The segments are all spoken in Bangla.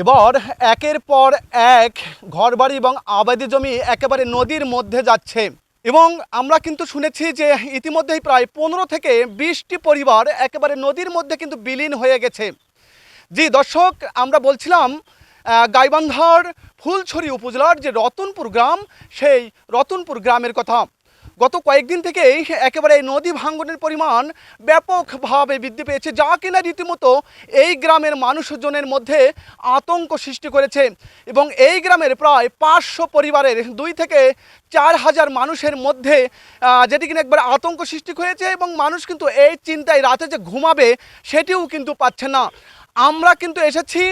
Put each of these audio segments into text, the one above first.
এবার একের পর এক ঘরবাড়ি এবং আবাদি জমি একেবারে নদীর মধ্যে যাচ্ছে। এবং আমরা কিন্তু শুনেছি যে ইতিমধ্যেই প্রায় পনেরো থেকে বিশটি পরিবার একেবারে নদীর মধ্যে কিন্তু বিলীন হয়ে গেছে। জি, দর্শক, আমরা বলছিলাম গাইবান্ধার ফুলছড়ি উপজেলার যে রতনপুর গ্রাম, সেই রতনপুর গ্রামের কথা। গত কয়েকদিন থেকেই একেবারে এই নদী ভাঙ্গনের পরিমাণ ব্যাপকভাবে বৃদ্ধি পেয়েছে, যা কিনা রীতিমতো এই গ্রামের মানুষজনের মধ্যে আতঙ্ক সৃষ্টি করেছে। এবং এই গ্রামের প্রায় পাঁচশো পরিবারের দুই থেকে চার হাজার মানুষের মধ্যে যেটি কিনা একবার আতঙ্ক সৃষ্টি হয়েছে এবং মানুষ কিন্তু এই চিন্তায় রাতে যে ঘুমাবে সেটিও কিন্তু পাচ্ছে না। আমরা কিন্তু এসেছি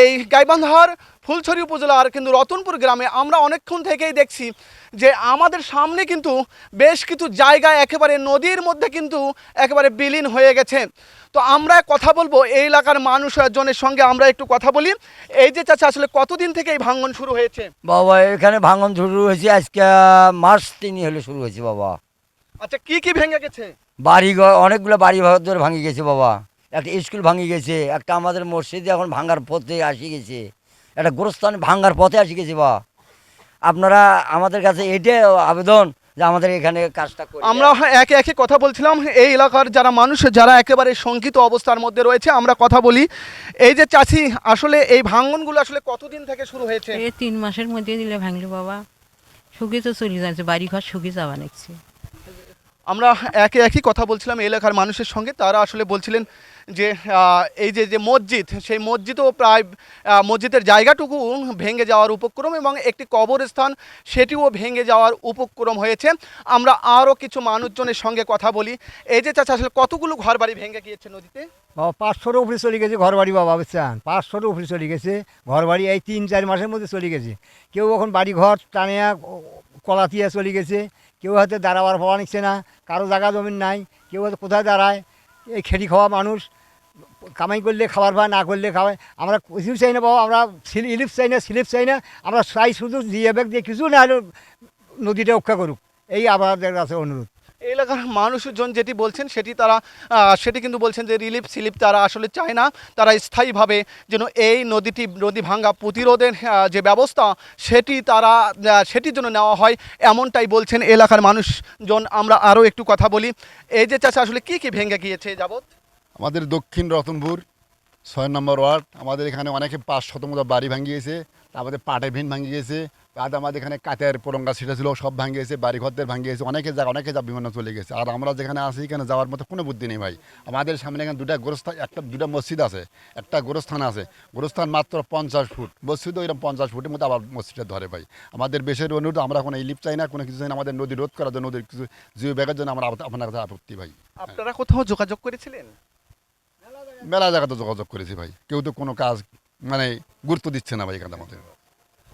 এই গাইবান্ধার ফুলছড়ি উপজেলার কিন্তু রতনপুর গ্রামে আমরা অনেকক্ষণ থেকেই দেখছি যে আমাদের সামনে কিন্তু বেশ কিছু জায়গায় একেবারে নদীর মধ্যে কিন্তু একেবারে বিলীন হয়ে গেছে। তো আমরা কথা বলব এই এলাকার মানুষজনের সঙ্গে আমরা একটু কথা বলি। এই যে চাচা আসলে কতদিন থেকে এই ভাঙ্গন শুরু হয়েছে? বাবা এখানে ভাঙন শুরু হয়েছে আজকে মাস তিনি হলে শুরু হয়েছে বাবা। আচ্ছা কি কি ভেঙে গেছে? বাড়ি অনেকগুলো বাড়ি ঘর ধরে ভাঙি গেছে বাবা। একটা স্কুল ভাঙি গেছে একটা আমাদের মসজিদে এখন ভাঙার পথে আসি গেছে। একটা গোরস্থান ভাঙ্গার পথে আসি গেছে বা আপনারা আমাদের কাছে এটাই আবেদন যে আমাদের এখানে কাজটা করে। আমরা একে একে কথা বলছিলাম এই এলাকার যারা মানুষ যারা একেবারে শঙ্কিত অবস্থার মধ্যে রয়েছে আমরা কথা বলি। এই যে চাষি আসলে এই ভাঙ্গনগুলো আসলে কতদিন থেকে শুরু হয়েছে? এই তিন মাসের মধ্যে দিলে ভাঙলো বাবা। শুকিয়ে তো চলে যাচ্ছে বাড়ি ঘর শুকিয়ে যাওয়া নাকছে আমরা একে একই কথা বলছিলাম এলাকার মানুষের সঙ্গে। তারা আসলে বলছিলেন যে এই যে যে মসজিদ, সেই মসজিদও প্রায় মসজিদের জায়গাটুকু ভেঙে যাওয়ার উপক্রম এবং একটি কবরস্থান সেটিও ভেঙে যাওয়ার উপক্রম হয়েছে। আমরা আরও কিছু মানুষজনের সঙ্গে কথা বলি। এই যে চাচা, আসলে কতগুলো ঘর বাড়ি ভেঙে গিয়েছে নদীতে? বাবা পাঁচশোর উপরে চলে গেছে ঘর বাড়ি বাবা, বুঝছেন? পাঁচশোর উপরে চলে গেছে ঘর বাড়ি এই তিন চার মাসের মধ্যে চলে গেছে। কেউ এখন বাড়ি ঘর টানিয়া কলাতিয়া চলে গেছে। কেউ হয়তো দাঁড়াবার পাওয়া নিচ্ছে না, কারও জায়গা জমিন নাই, কেউ হয়তো কোথায় দাঁড়ায়, এই খেটি খাওয়া মানুষ, কামাই করলে খাবার পায়, না করলে খাওয়ায়। আমরা কিছু চাই না বাবা, আমরা ইলিপ চাই না স্লিপ চাই না, আমরা চাই শুধু দিয়ে ব্যাগ দিয়ে কিছু না হলেও নদীটা রক্ষা করুক। এই আমাদের কাছে অনুরোধ। এলাকার মানুষজন যেটি বলছেন, সেটি তারা সেটি কিন্তু বলছেন যে রিলিফ সিলিপ তারা আসলে চায় না। তারা স্থায়ীভাবে যেন এই নদীটি, নদী ভাঙ্গা প্রতিরোধের যে ব্যবস্থা, সেটি তারা সেটির জন্য নেওয়া হয় এমনটাই বলছেন এলাকার মানুষজন। আমরা আরও একটু কথা বলি। এই যে চাষা, আসলে কি কি ভেঙে গিয়েছে যাবৎ? আমাদের দক্ষিণ রতনপুর, ছয় নম্বর ওয়ার্ড, আমাদের এখানে অনেকে পাঁচ শত মতো বাড়ি ভাঙিয়েছে আমাদের পাটে ভিন ভাঙিয়েছে আর আমাদের এখানে কাতের পরঙ্গা সেটা ছিল সব ভাঙিয়েছে বাড়ি ঘরদের ভাঙিয়েছে অনেকে জায়গা অনেকে যা বিমান চলে গেছে। আর আমরা যেখানে আছি এখানে যাওয়ার মতো কোনো বুদ্ধি নেই ভাই। আমাদের সামনে এখানে দুটা গোরস্থান একটা দুটা মসজিদ আছে একটা গোরস্থান আছে। গোরস্থান মাত্র পঞ্চাশ ফুট মসজিদও এরকম পঞ্চাশ ফুটের মধ্যে আবার মসজিদটা ধরে ভাই। আমাদের বেশের অনুরোধ আমরা কোনো ইলিপ চাই না কোনো কিছু চাই না আমাদের নদী রোধ করার জন্য নদীর কিছু জিও ব্যাগের জন্য আমরা আপনার কাছে আপত্তি ভাই। আপনারা কোথাও যোগাযোগ করেছিলেন? মেলা জায়গাতে যোগাযোগ করেছি ভাই। কেউ তো কোনো কাজ মানে গুরুত্ব দিচ্ছে না ভাই এখানে আমাদের।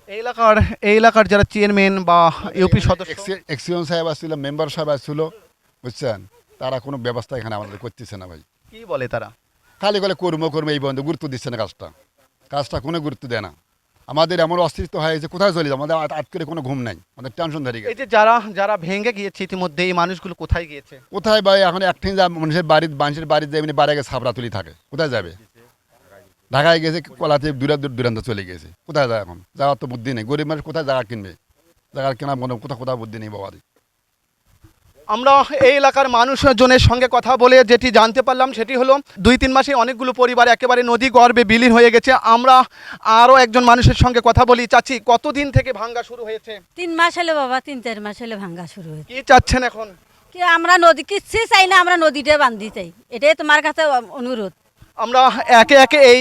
এই এলাকার এই এলাকার যারা চেয়ারম্যান বা ইউপি সদস্য এক্সিডেন্ট সাহেব আসছিল মেম্বার সাহেব আসছিল বুঝছেন? তারা কোনো ব্যবস্থা এখানে আমাদের করতেছে না ভাই। কি বলে তারা? খালি বলে কর্ম কর্ম এই বন্ধ গুরুত্ব দিচ্ছে না কাজটা। কাজটা কোনো গুরুত্ব দেয় না। আমাদের এমন অস্তিত্ব হয়েছে কোথায় চলে যাব? আমাদের আট- আট করে কোনো ঘুম নাই। আমাদের টেনশন ধরে এই গেছে যে যারা যারা ভেঙে গিয়েছে ইতিমধ্যে এই মানুষগুলো কোথায় গিয়েছে? কোথায় ভাই? এখন একদিন যা মানুষের বাড়ির মানুষের বাড়িতে এমনি বাড়ি গেছে ছাপড়া তুলি থাকে কোথায় যাবে? ঢাকায় গেছে কলাতে দূরে দূর দূরান্ত চলে গেছে। কোথায় যায় এখন? যাওয়ার তো বুদ্ধি নেই। গরিব মানুষ কোথায় জায়গা কিনবে? জায়গা কেনা মনে কোথাও কোথাও বুদ্ধি নেই বাবা আমরা এই এলাকার মানুষজনের সঙ্গে কথা বলে যেটি জানতে পারলাম সেটি হলো দুই তিন মাসে অনেকগুলো পরিবার একেবারে নদী গর্বে বিলীন হয়ে গেছে। আমরা আরও একজন মানুষের সঙ্গে কথা বলি। চাচ্ছি কতদিন থেকে ভাঙ্গা শুরু হয়েছে? তিন মাস হলে বাবা তিন চার মাস হলে ভাঙ্গা শুরু হয়েছে। কি চাচ্ছেন এখন? কি আমরা নদী কিচ্ছু চাই না আমরা নদীটা বান্ধি চাই। এটাই তোমার কাছে অনুরোধ। আমরা একে একে এই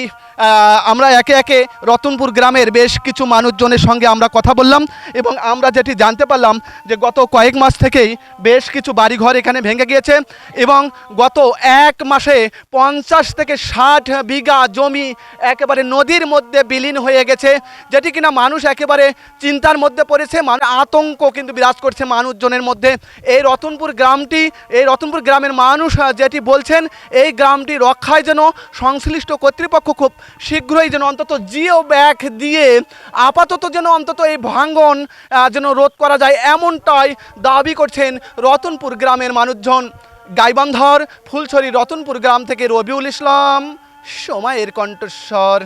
আমরা একে একে রতনপুর গ্রামের বেশ কিছু মানুষজনের সঙ্গে আমরা কথা বললাম এবং আমরা যেটি জানতে পারলাম যে গত কয়েক মাস থেকেই বেশ কিছু বাড়িঘর এখানে ভেঙে গিয়েছে এবং গত এক মাসে পঞ্চাশ থেকে ষাট বিঘা জমি একেবারে নদীর মধ্যে বিলীন হয়ে গেছে, যেটি কিনা মানুষ একেবারে চিন্তার মধ্যে পড়েছে মানে আতঙ্ক কিন্তু বিরাজ করছে মানুষজনের মধ্যে। এই রতনপুর গ্রামটি, এই রতনপুর গ্রামের মানুষ যেটি বলছেন, এই গ্রামটি রক্ষায় যেন সংশ্লিষ্ট কর্তৃপক্ষ খুব শীঘ্রই যেন অন্তত জিও ব্যাক দিয়ে আপাতত যেন অন্তত এই ভাঙ্গন যেন রোধ করা যায় এমনটাই দাবি করছেন রতনপুর গ্রামের মানুষজন। গাইবান্ধর ফুলছড়ি রতনপুর গ্রাম থেকে রবিউল ইসলাম, সময়ের কণ্ঠস্বর।